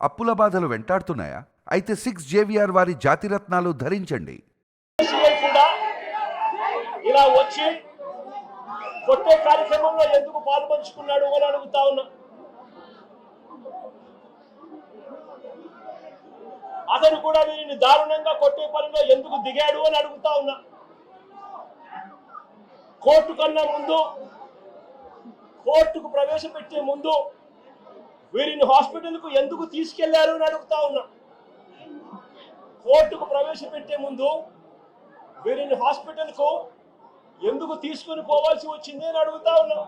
అప్పుల బాధలు వెంటాడుతున్నాయా? అయితే సిక్స్ జేవిఆర్ వారి జాతిరత్నాలు ధరించండి. ఇలా వచ్చి కొట్టే కార్యక్రమంలో ఎందుకు పాల్పంచుకున్నాడు అని అడుగుతా ఉన్నా. అతను కూడా వీరిని దారుణంగా కొట్టే పనిలో ఎందుకు దిగాడు అని అడుగుతా ఉన్నా. కోర్టు కన్నా ముందు కోర్టుకు ప్రవేశపెట్టే ముందు వీరిని హాస్పిటల్కు ఎందుకు తీసుకెళ్ళారు అని అడుగుతా ఉన్నా. కోర్టుకు ప్రవేశపెట్టే ముందు వీరిని హాస్పిటల్కు ఎందుకు తీసుకుని పోవాల్సి వచ్చింది అని అడుగుతా ఉన్నా.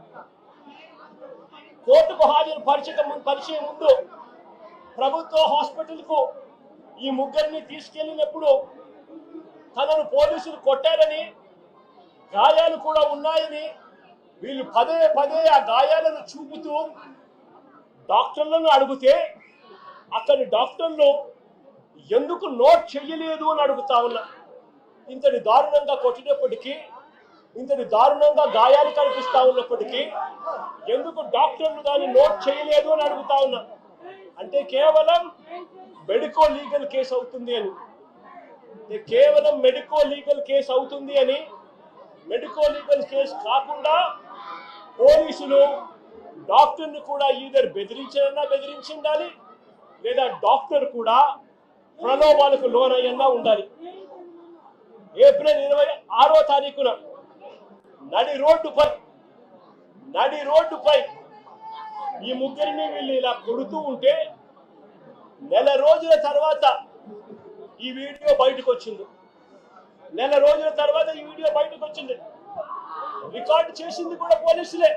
కోర్టుకు హాజరు ముందు పరిచయం ముందు ప్రభుత్వ హాస్పిటల్కు ఈ ముగ్గురిని తీసుకెళ్ళినప్పుడు తనను పోలీసులు కొట్టారని గాయాలు కూడా ఉన్నాయని వీళ్ళు పదే పదే ఆ గాయాలను చూపుతూ డాక్టర్లను అడిగితే అక్కడి డాక్టర్లు ఎందుకు నోట్ చెయ్యలేదు అని అడుగుతా ఉన్నా. ఇంతటి దారుణంగా కొట్టినప్పటికీ ఇంతటి దారుణంగా గాయాలు కనిపిస్తా ఉన్నప్పటికీ ఎందుకు డాక్టర్లు దాన్ని నోట్ చేయలేదు అని అడుగుతా ఉన్నా. అంటే కేవలం మెడికో లీగల్ కేసు అవుతుంది అని. కేవలం మెడికో లీగల్ కేసు అవుతుంది అని. మెడికో లీగల్ కేసు కాకుండా పోలీసులు డాక్టర్ని కూడా ఈధర్ బెదిరించారన్నా బెదిరించి ఉండాలి లేదా డాక్టర్ కూడా ప్రలోభాలకు లోనయ్యన్నా ఉండాలి. ఏప్రిల్ ఇరవై ఆరో తారీఖున నడి రోడ్డుపై నడి రోడ్డుపై ఈ ముగ్గురిని వీళ్ళు ఇలా కొడుతూ ఉంటే నెల రోజుల తర్వాత ఈ వీడియో బయటకు వచ్చింది. నెల రోజుల తర్వాత ఈ వీడియో బయటకు వచ్చింది. రికార్డు చేసింది కూడా పోలీసులే.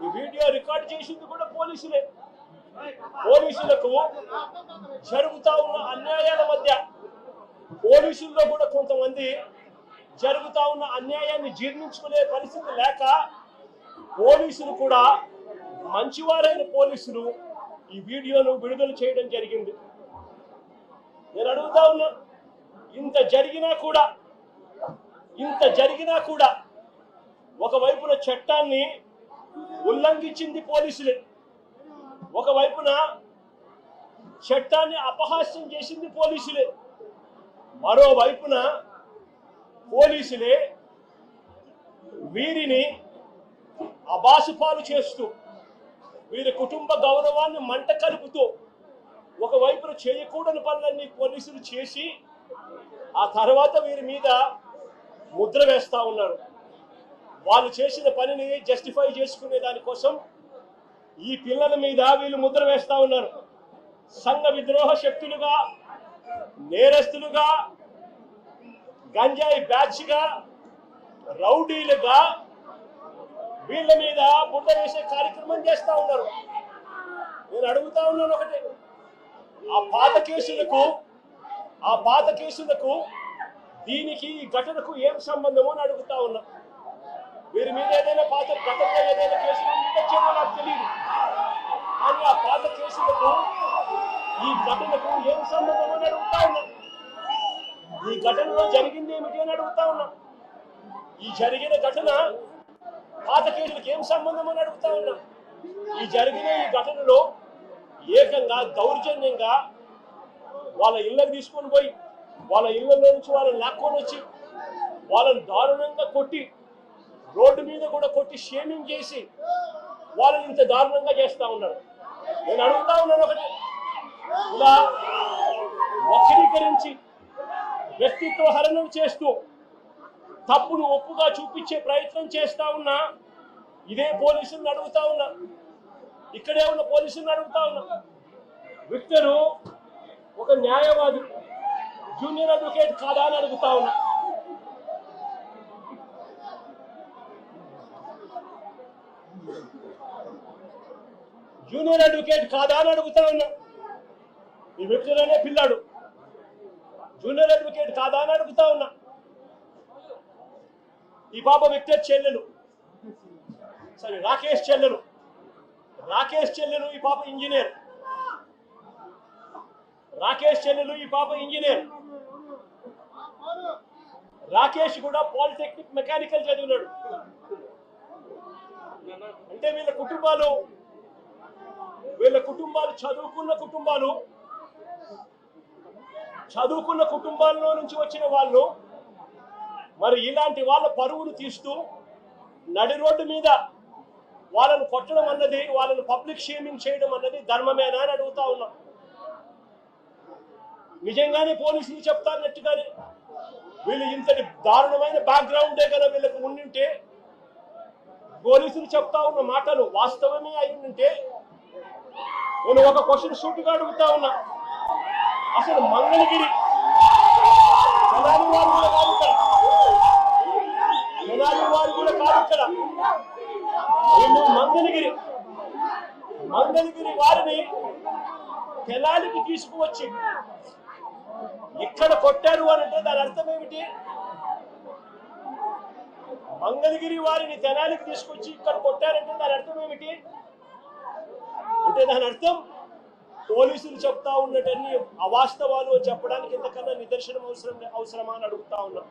ఈ వీడియో రికార్డు చేసింది కూడా పోలీసులే. పోలీసులకు జరుగుతా ఉన్న అన్యాయాల మధ్య పోలీసుల్లో కూడా కొంతమంది జరుగుతా ఉన్న అన్యాయాన్ని జీర్ణించుకునే పరిస్థితి లేక పోలీసులు కూడా మంచివారైన పోలీసులు ఈ వీడియోను విడుదల చేయడం జరిగింది. నేను అడుగుతా ఉన్నా ఇంత జరిగినా కూడా ఇంత జరిగినా కూడా ఒకవైపున చట్టాన్ని ఉల్లంఘించింది పోలీసులే. ఒకవైపున చట్టాన్ని అపహాస్యం చేసింది పోలీసులే. మరోవైపున పోలీసులే వీరిని అబాసుపాలు చేస్తూ వీరి కుటుంబ గౌరవాన్ని మంట కలుపుతూ ఒకవైపున చేయకూడని పనులన్నీ పోలీసులు చేసి ఆ తర్వాత వీరి మీద ముద్ర వేస్తూ ఉన్నారు. వాళ్ళు చేసిన పనిని జస్టిఫై చేసుకునే దానికోసం ఈ పిల్లల మీద వీళ్ళు ముద్ర వేస్తా ఉన్నారు. సంఘ విద్రోహ శక్తులుగా నేరస్తులుగా గంజాయి బ్యాచ్గా రౌడీలుగా వీళ్ళ మీద ముద్ర వేసే కార్యక్రమం చేస్తా ఉన్నారు. నేను అడుగుతా ఉన్నాను ఒకటి. ఆ పాత కేసులకు ఆ పాత కేసులకు దీనికి ఈ ఘటనకు ఏం సంబంధమో అని అడుగుతా ఉన్నా. ఏదైనా పాత గతంలో ఏదైనా కేసులు ఉండొచ్చేమో నాకు తెలియదు కానీ ఆ పాత కేసులకు ఈ ఘటనకు ఏం సంబంధం అని అడుగుతా ఉన్నా. ఈ ఘటనలో జరిగింది ఏమిటి అని అడుగుతా ఉన్నా. ఈ జరిగిన ఘటన పాత కేసులకు ఏం సంబంధం అని అడుగుతా ఉన్నా. ఈ జరిగిన ఈ ఘటనలో ఏకంగా దౌర్జన్యంగా వాళ్ళ ఇళ్ళకి తీసుకొని పోయి వాళ్ళ ఇళ్ళలో నుంచి వాళ్ళని లాక్కొని వచ్చి వాళ్ళని దారుణంగా కొట్టి రోడ్డు మీద కూడా కొట్టి షేమింగ్ చేసి వాళ్ళని ఇంత దారుణంగా చేస్తా ఉన్నారు. నేను అడుగుతా ఉన్నాను ఒకటి. ఇలా వక్రీకరించి వ్యక్తిత్వ హరణం చేస్తూ తప్పును ఒప్పుగా చూపించే ప్రయత్నం చేస్తా ఉన్నా ఇదే పోలీసులను అడుగుతా ఉన్నా ఇక్కడే ఉన్న పోలీసులను అడుగుతా ఉన్నా. విక్టరు ఒక న్యాయవాది జూనియర్ అడ్వకేట్ కాదా అని అడుగుతా ఉన్నా. జూనియర్ అడ్వకేట్ కాదా అని అడుగుతా ఉన్నా. ఈ వ్యక్తులనే పిల్లాడు. జూనియర్ అడ్వకేట్ కాదా అని అడుగుతా ఉన్నా. ఈ పాప విక్టర్ చెల్లెలు. సరే రాకేష్ చెల్లెలు. రాకేష్ చెల్లెలు ఈ పాప ఇంజనీర్. రాకేష్ చెల్లెలు ఈ పాప ఇంజనీర్. రాకేష్ కూడా పాలిటెక్నిక్ మెకానికల్ చదివినాడు. అంటే వీళ్ళ కుటుంబాలు వీళ్ళ కుటుంబాలు చదువుకున్న కుటుంబాలు చదువుకున్న కుటుంబాల్లో నుంచి వచ్చిన వాళ్ళు మరి ఇలాంటి వాళ్ళ పరువును తీస్తూ నడి రోడ్డు మీద వాళ్ళను కొట్టడం అన్నది వాళ్ళను పబ్లిక్ షేమింగ్ చేయడం అన్నది ధర్మమేనా అని అడుగుతా ఉన్నా నిజంగానే పోలీసులు చెప్తానట్టుగానే వీళ్ళు ఇంతటి దారుణమైన బ్యాక్గ్రౌండే కదా వీళ్ళకి ఉండింటే పోలీసులు చెప్తా ఉన్న మాటలు వాస్తవమే అయి ఉంటే నేను ఒక క్వశ్చన్ సూటిగా అడుగుతా ఉన్నా. అసలు మంగళగిరి తెనాలి వారు కూడా కాదు ఇక్కడ. వారు కూడా కాదు ఇక్కడ. వీళ్ళు మంగళగిరి మంగళగిరి వారిని తెలాలికి తీసుకువచ్చి ఇక్కడ కొట్టారు అని అంటే దాని అర్థం ఏమిటి? మంగళగిరి వారిని తెనాలికి తీసుకొచ్చి ఇక్కడ కొట్టారంటే దాని అర్థం ఏమిటి? అంటే దాని అర్థం పోలీసులు చెప్తా ఉన్నటన్ని అవాస్తవాలు చెప్పడానికి ఇంతకన్నా నిదర్శనం అవసరం అవసరమా అని అడుగుతా ఉన్నా.